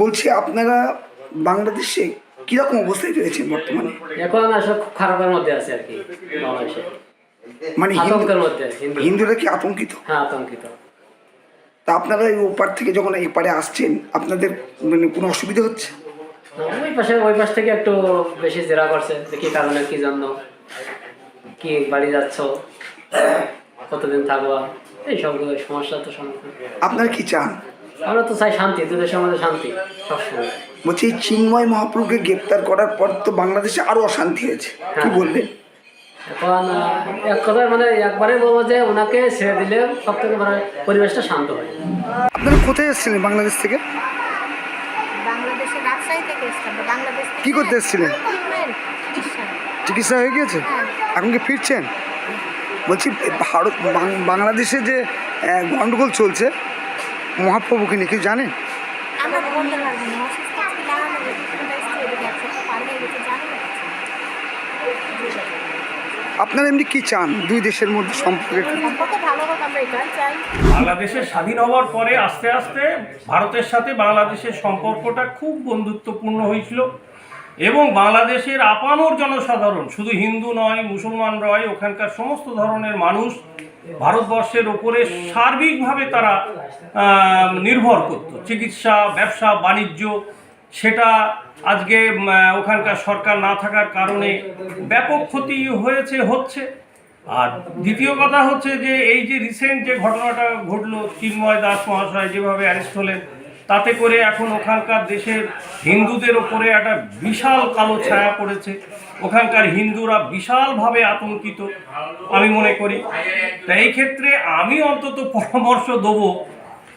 বলছি আপনারা বাংলাদেশে কীরকম অবস্থায় রয়েছেন বর্তমানে? এখন আসলে খুব খারাপের মধ্যে আছে আর কি বাংলাদেশে। মানে আতঙ্কের মধ্যে হিন্দু। হিন্দুরা কি আতঙ্কিত? হ্যাঁ আতঙ্কিত। তা আপনারা এই ওপার থেকে যখন এপারে আসছেন আপনাদের মানে কোনো অসুবিধা হচ্ছে? ওই পাশে ওই পাশ থেকে একটু বেশি জেরা করছে যে কি কারণে কি জন্য কি বাড়ি যাচ্ছ কতদিন থাকবা। এই সবগুলো সমস্যা তো সম্মুখীন। আপনারা কি চান? আমরা তো চাই শান্তি দু দেশের মধ্যে শান্তি সবসময়। বলছি চিন্ময় মহাপ্রভুকে গ্রেপ্তার করার পর তো বাংলাদেশে আরও অশান্তি হয়েছে। কি হ্যাঁ। বলবেন? এখন এক কথায় মানে একবারে বলব যে ওনাকে ছেড়ে দিলে সব থেকে মানে পরিবেশটা শান্ত হয়। আপনারা কোথায় এসেছিলেন বাংলাদেশ থেকে? বাংলাদেশের রাজশাহী থেকে এসেছিলাম। বাংলাদেশ কি করতে এসেছিলেন? চিকিৎসা। চিকিৎসা হয়ে গিয়েছে? এখন কি ফিরছেন? বলছি ভারত বাংলাদেশে যে গন্ডগোল চলছে মহাপ্রভুকে নিয়ে কি জানেন? হয়ে আপনারা এমনি কি চান দুই দেশের মধ্যে সম্পর্কের সম্পর্ক ভালো হোক আমরা এটাই চাই। বাংলাদেশের স্বাধীন হওয়ার পরে আস্তে আস্তে ভারতের সাথে বাংলাদেশের সম্পর্কটা খুব বন্ধুত্বপূর্ণ হয়েছিল। এবং বাংলাদেশের আপামর জনসাধারণ, শুধু হিন্দু নয় মুসলমান নয় ওখানকার সমস্ত ধরনের মানুষ ভারতবর্ষের ওপরে সার্বিকভাবে তারা নির্ভর করত। চিকিৎসা, ব্যবসা, বাণিজ্য, সেটা আজকে ওখানকার সরকার না থাকার কারণে ব্যাপক ক্ষতি হয়েছে, হচ্ছে। আর দ্বিতীয় কথা হচ্ছে যে, এই যে রিসেন্ট যে ঘটনাটা ঘটলো, চিন্ময় দাস মহাশয় যেভাবে অ্যারেস্ট হলেন তাতে করে এখন ওখানকার দেশের হিন্দুদের ওপরে একটা বিশাল কালো ছায়া পড়েছে। ওখানকার হিন্দুরা বিশালভাবে আতঙ্কিত, আমি মনে করি। তা এই ক্ষেত্রে আমি অন্তত পরামর্শ দেবো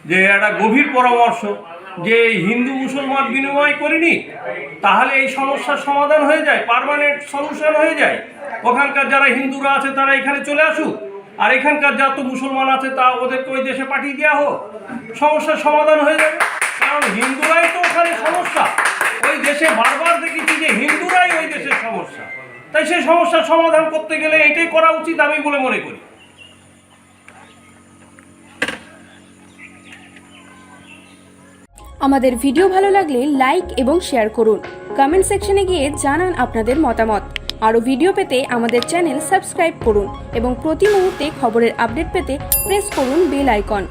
যে একটা গভীর পরামর্শ যে হিন্দু মুসলমান বিনিময় করিনি, তাহলে এই সমস্যার সমাধান হয়ে যায়, পারমানেন্ট সলিউশন হয়ে যায়। ওখানকার যারা হিন্দুরা আছে তারা এখানে চলে আসুক, আর এখানকার যত মুসলমান আছে তা ওদেরকে ওই দেশে পাঠিয়ে দেওয়া হোক। সমস্যার সমাধান হয়ে যাবে। কারণ হিন্দুরাই তো ওখানে সমস্যা। ওই দেশে বারবার দেখেছি যে হিন্দুরাই ওই দেশের সমস্যা। তাই সেই সমস্যার সমাধান করতে গেলে এটাই করা উচিত আমি বলে মনে করি। আমাদের ভিডিও ভালো লাগলে লাইক এবং শেয়ার করুন। কমেন্ট সেকশনে গিয়ে জানান আপনাদের মতামত। আরও ভিডিও পেতে আমাদের চ্যানেল সাবস্ক্রাইব করুন এবং প্রতি মুহূর্তে খবরের আপডেট পেতে প্রেস করুন বেল আইকন।